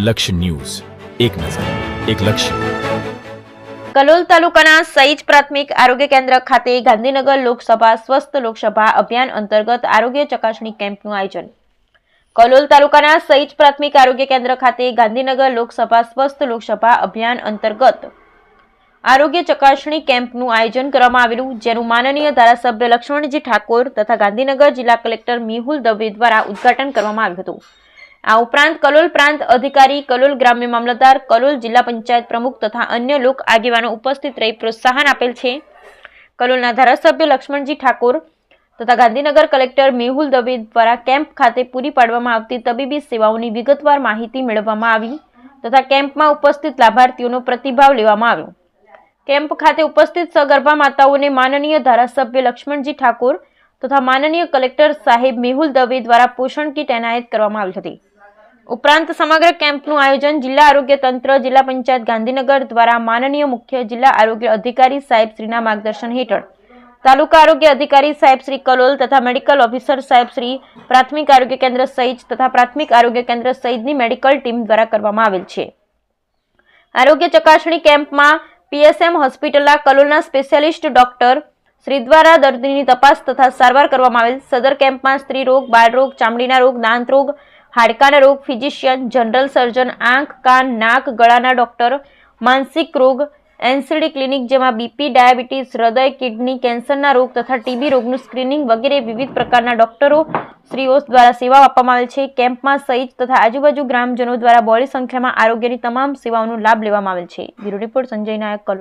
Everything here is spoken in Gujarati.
લક્ષ્ય ન્યૂઝ. એક નજર, એક લક્ષ્ય. કલોલ તાલુકાના સઈજ પ્રાથમિક આરોગ્ય કેન્દ્ર ખાતે ગાંધીનગર લોકસભા સ્વસ્થ લોકસભા અભિયાન અંતર્ગત આરોગ્ય ચકાસણી કેમ્પનું આયોજન. કલોલ તાલુકાના સઈજ પ્રાથમિક આરોગ્ય કેન્દ્ર ખાતે ગાંધીનગર લોકસભા સ્વસ્થ લોકસભા અભિયાન અંતર્ગત આરોગ્ય ચકાસણી કેમ્પનું આયોજન કરવામાં આવેલું, જેનું માનનીય ધારાસભ્ય લક્ષ્મણજી ઠાકોર તથા ગાંધીનગર જિલ્લા કલેક્ટર મેહુલ દવે દ્વારા ઉદ્ઘાટન કરવામાં આવ્યું હતું. આ ઉપરાંત કલોલ પ્રાંત અધિકારી, કલોલ ગ્રામ્ય મામલતદાર, કલોલ જિલ્લા પંચાયત પ્રમુખ તથા અન્ય લોક આગેવાનો ઉપસ્થિત રહી પ્રોત્સાહન આપેલ છે. કલોલના ધારાસભ્ય લક્ષ્મણજી ઠાકોર તથા ગાંધીનગર કલેક્ટર મેહુલ દવે દ્વારા કેમ્પ ખાતે પૂરી પાડવામાં આવતી તબીબી સેવાઓની વિગતવાર માહિતી મેળવવામાં આવી તથા કેમ્પમાં ઉપસ્થિત લાભાર્થીઓનો પ્રતિભાવ લેવામાં આવ્યો. કેમ્પ ખાતે ઉપસ્થિત સગર્ભા માતાઓને માનનીય ધારાસભ્ય લક્ષ્મણજી ઠાકોર તથા માનનીય કલેક્ટર સાહેબ મેહુલ દવે દ્વારા પોષણ કીટ એનાયત કરવામાં આવી હતી. ઉપરાંત સમગ્ર કેમ્પનું આયોજન જિલ્લા આરોગ્ય તંત્ર, જિલ્લા પંચાયત ગાંધીનગર દ્વારા માનનીય મુખ્ય જિલ્લા આરોગ્ય અધિકારી સાહેબ શ્રીના માર્ગદર્શન હેઠળ. તાલુકા આરોગ્ય અધિકારી સાહેબ શ્રી કલોલ તથા મેડિકલ ઓફિસર સાહેબ શ્રી પ્રાથમિક આરોગ્ય કેન્દ્ર સહિત તથા પ્રાથમિક આરોગ્ય કેન્દ્ર સહિતની મેડિકલ ટીમ દ્વારા કરવામાં આવેલ છે. આરોગ્ય ચકાસણી કેમ્પમાં પીએસએમ હોસ્પિટલના કલોલના સ્પેશિયાલિસ્ટ ડોક્ટર શ્રી દ્વારા દર્દીની તપાસ તથા સારવાર કરવામાં આવેલ. સદર કેમ્પમાં સ્ત્રી રોગ બાળરોગ, ચામડીના રોગ, દાંત રોગ હાડકાના રોગ, ફિઝિશિયન, જનરલ સર્જન, આંખ, કાન, નાક, ગળાના ડોક્ટર, માનસિક રોગ, એનસીડી ક્લિનિક જેમાં બીપી, ડાયાબિટીસ, હૃદય, કિડની, કેન્સરના રોગ તથા ટીબી રોગનું સ્ક્રીનિંગ વગેરે વિવિધ પ્રકારના ડોક્ટરો શ્રીઓ દ્વારા સેવા આપવામાં આવેલ છે. કેમ્પમાં સહિત તથા આજુબાજુ ગ્રામજનો દ્વારા બોડી સંખ્યામાં આરોગ્યની તમામ સેવાઓનો લાભ લેવામાં આવેલ છે. Bureau report Sanjay Nayak Kalol